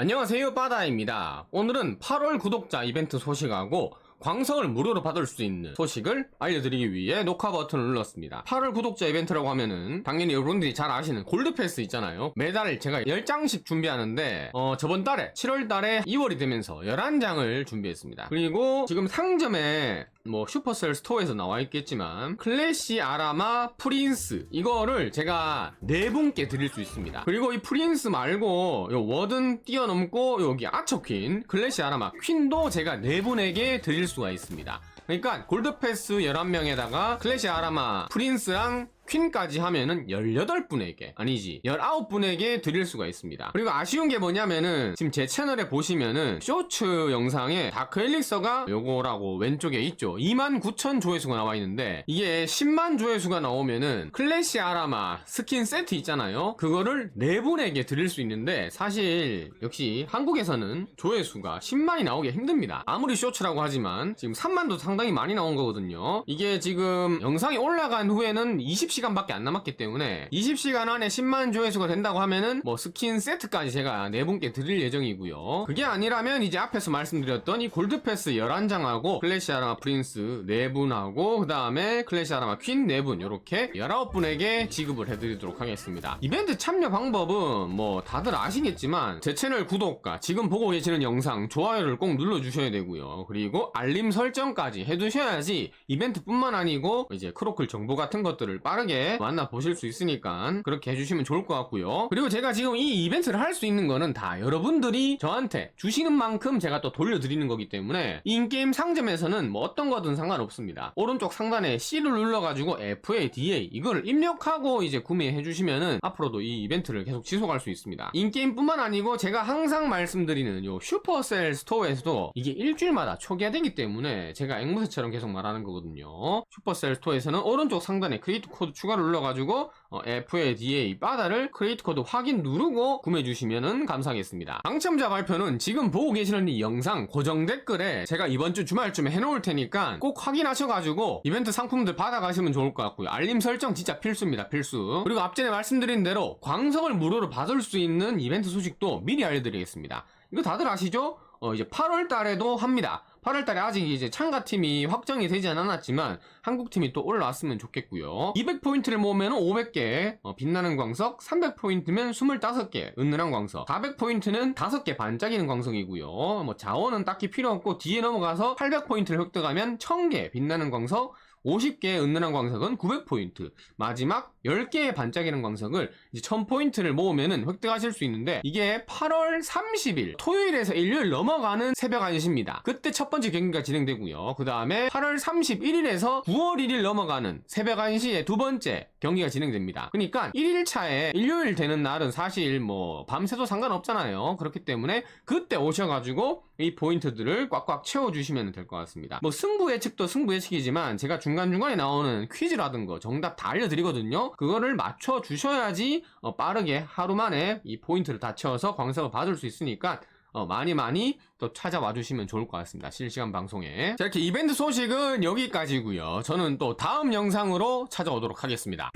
안녕하세요 바다입니다. 오늘은 8월 구독자 이벤트 소식하고 광석을 무료로 받을 수 있는 소식을 알려드리기 위해 녹화 버튼을 눌렀습니다. 8월 구독자 이벤트라고 하면은 당연히 여러분들이 잘 아시는 골드패스 있잖아요. 매달 제가 10장씩 준비하는데 어, 저번 달에 7월 달에 2월이 되면서 11장을 준비했습니다. 그리고 지금 상점에 뭐 슈퍼셀 스토어에서 나와 있겠지만 클래시 아라마 프린스 이거를 제가 네 분께 드릴 수 있습니다. 그리고 이 프린스 말고 요 워든 뛰어넘고 여기 아처퀸 클래시 아라마 퀸도 제가 네 분에게 드릴 수가 있습니다. 그러니까 골드패스 11명에다가 클래시 아라마 프린스랑 퀸까지 하면은 18분에게 아니지 19분에게 드릴 수가 있습니다. 그리고 아쉬운 게 뭐냐면은 지금 제 채널에 보시면은 쇼츠 영상에 다크 엘릭서가 요거라고 왼쪽에 있죠. 29,000 조회수가 나와 있는데 이게 10만 조회수가 나오면은 클래시 아라마 스킨 세트 있잖아요. 그거를 4분에게 드릴 수 있는데 사실 역시 한국에서는 조회수가 10만이 나오기 힘듭니다. 아무리 쇼츠라고 하지만 지금 3만도 상당히 많이 나온 거거든요. 이게 지금 영상이 올라간 후에는 20 시간밖에 안 남았기 때문에 20시간 안에 10만 조회수가 된다고 하면은 뭐 스킨 세트까지 제가 네 분께 드릴 예정이고요. 그게 아니라면 이제 앞에서 말씀드렸던 이 골드패스 11장하고 클래시 아라마 프린스 4분하고 그 다음에 클래시 아라마 퀸 4분 이렇게 19분에게 지급을 해드리도록 하겠습니다. 이벤트 참여 방법은 뭐 다들 아시겠지만 제 채널 구독과 지금 보고 계시는 영상 좋아요를 꼭 눌러주셔야 되고요. 그리고 알림 설정까지 해두셔야지 이벤트뿐만 아니고 이제 크로클 정보 같은 것들을 빠르게 만나보실 수 있으니까 그렇게 해주시면 좋을 것 같고요. 그리고 제가 지금 이 이벤트를 할 수 있는 거는 다 여러분들이 저한테 주시는 만큼 제가 또 돌려드리는 거기 때문에 이 인게임 상점에서는 뭐 어떤 거든 상관없습니다. 오른쪽 상단에 C를 눌러가지고 FADA 이거를 입력하고 이제 구매해 주시면은 앞으로도 이 이벤트를 계속 지속할 수 있습니다. 인게임뿐만 아니고 제가 항상 말씀드리는 요 슈퍼셀 스토어에서도 이게 일주일마다 초기화되기 때문에 제가 앵무새처럼 계속 말하는 거거든요. 슈퍼셀 스토어에서는 오른쪽 상단에 크리에이트 코드 추가를 눌러가지고 어, FADA 바다를 크리에이트 코드 확인 누르고 구매해 주시면은 감사하겠습니다. 당첨자 발표는 지금 보고 계시는 이 영상 고정 댓글에 제가 이번 주 주말쯤에 해놓을 테니까 꼭 확인하셔가지고 이벤트 상품들 받아가시면 좋을 것 같고요. 알림 설정 진짜 필수입니다. 필수. 그리고 앞전에 말씀드린 대로 광석을 무료로 받을 수 있는 이벤트 소식도 미리 알려드리겠습니다. 이거 다들 아시죠? 어, 이제 8월 달에도 합니다. 8월 달에 아직 이제 참가팀이 확정이 되지 않았지만 한국팀이 또 올라왔으면 좋겠고요. 200포인트를 모으면 500개 어, 빛나는 광석, 300포인트면 25개 은은한 광석, 400포인트는 5개 반짝이는 광석이고요. 뭐 자원은 딱히 필요 없고 뒤에 넘어가서 800포인트를 획득하면 1000개 빛나는 광석, 50개의 은은한 광석은 900포인트, 마지막 10개의 반짝이는 광석을 이제 1000포인트를 모으면은 획득하실 수 있는데 이게 8월 30일 토요일에서 일요일 넘어가는 새벽 1시입니다. 그때 첫 번째 경기가 진행되고요. 그 다음에 8월 31일에서 9월 1일 넘어가는 새벽 1시에 두 번째 경기가 진행됩니다. 그러니까 1일차에 일요일 되는 날은 사실 뭐 밤새도 상관없잖아요. 그렇기 때문에 그때 오셔가지고 이 포인트들을 꽉꽉 채워주시면 될 것 같습니다. 뭐 승부 예측도 승부 예측이지만 제가 중간중간에 나오는 퀴즈라든가 정답 다 알려드리거든요. 그거를 맞춰 주셔야지 어, 빠르게 하루 만에 이 포인트를 다 채워서 광석을 받을 수 있으니까 어, 많이 많이 또 찾아와 주시면 좋을 것 같습니다. 실시간 방송에. 자, 이렇게 이벤트 소식은 여기까지고요. 저는 또 다음 영상으로 찾아오도록 하겠습니다.